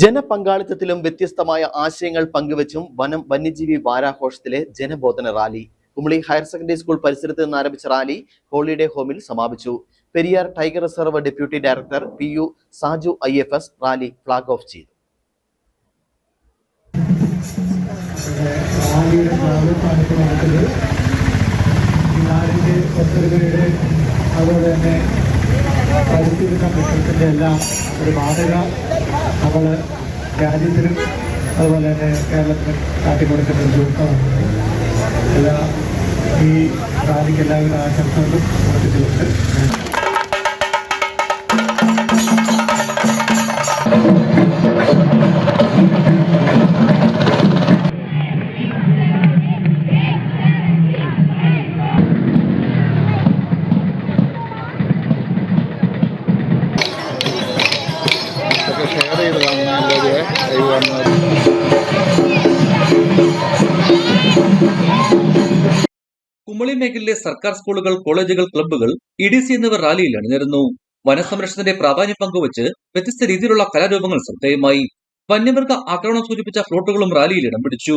ജനപങ്കാളിത്തത്തിലും വ്യത്യസ്തമായ ആശയങ്ങൾ പങ്കുവച്ചും വനം വന്യജീവി വാരാഘോഷത്തിലെ ജനബോധന rally Kumily higher secondary school പരിസരത്ത് നിന്ന് ആരംഭിച്ച റാലി ഹോളിഡേ ഹോമിൽ സമാപിച്ചു. Periyar tiger reserve deputy director P U Saju I F S rally flag off ചെയ്തു. അതുപോലെ തന്നെ പരിസ്ഥിതി പറ്റുന്നതിന്റെ എല്ലാം ഒരു മാതൃക. നമ്മൾ രാജ്യത്തിനും അതുപോലെ തന്നെ കേരളത്തിനും കാട്ടിക്കൊടുക്കുന്ന ഒരു ദിവസമാണ് എല്ലാ ഈ റാലിക്ക് എല്ലാവിധ ആശംസകളും കൊടുത്തിട്ടുണ്ട് കുമളി മേഖലയിലെ സർക്കാർ സ്കൂളുകൾ കോളേജുകൾ ക്ലബ്ബുകൾ ഇ ഡി സി എന്നിവർ റാലിയിൽ അണിനിരുന്നു. വനസംരക്ഷണത്തിന്റെ പ്രാധാന്യം പങ്കുവച്ച് വ്യത്യസ്ത രീതിയിലുള്ള കലാരൂപങ്ങൾ ശ്രദ്ധേയമായി. വന്യമൃഗ ആക്രമണം സൂചിപ്പിച്ച ഫ്ലോട്ടുകളും റാലിയിൽ ഇടം പിടിച്ചു.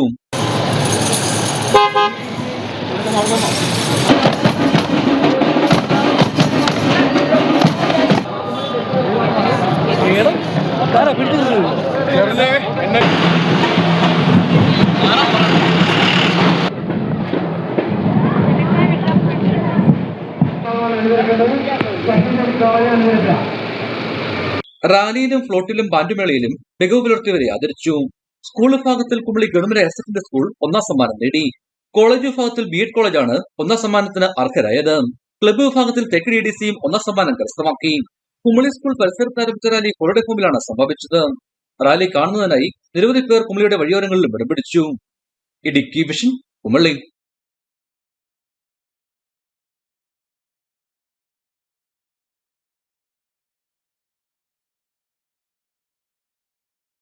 റാലിയിലും ഫ്ലോട്ടിലും ബാൻഡുമേളയിലും മികവ് പുലർത്തിയവരെ ആദരിച്ചു. സ്കൂൾ വിഭാഗത്തിൽ Kumily government higher secondary school ഒന്നാം സമ്മാനം നേടി. കോളേജ് വിഭാഗത്തിൽ ബി എഡ് കോളേജാണ് ഒന്നാം സമ്മാനത്തിന് അർഹരായത്. ക്ലബ്ബ് വിഭാഗത്തിൽ തെക്കൻ ഇ ഡി സിയും ഒന്നാം സമ്മാനം കരസ്ഥമാക്കി. കുമളി സ്കൂൾ പരിസരത്ത് ആരംഭിച്ച റാലി ഹോളിഡേ ഹോമിലാണ് സമാപിച്ചത് റാലി കാണുന്നതിനായി നിരവധി പേർ കുമളിയുടെ വഴിയോരങ്ങളിലും ഇടം പിടിച്ചു. ഇടുക്കി വിഷൻ കുമളി.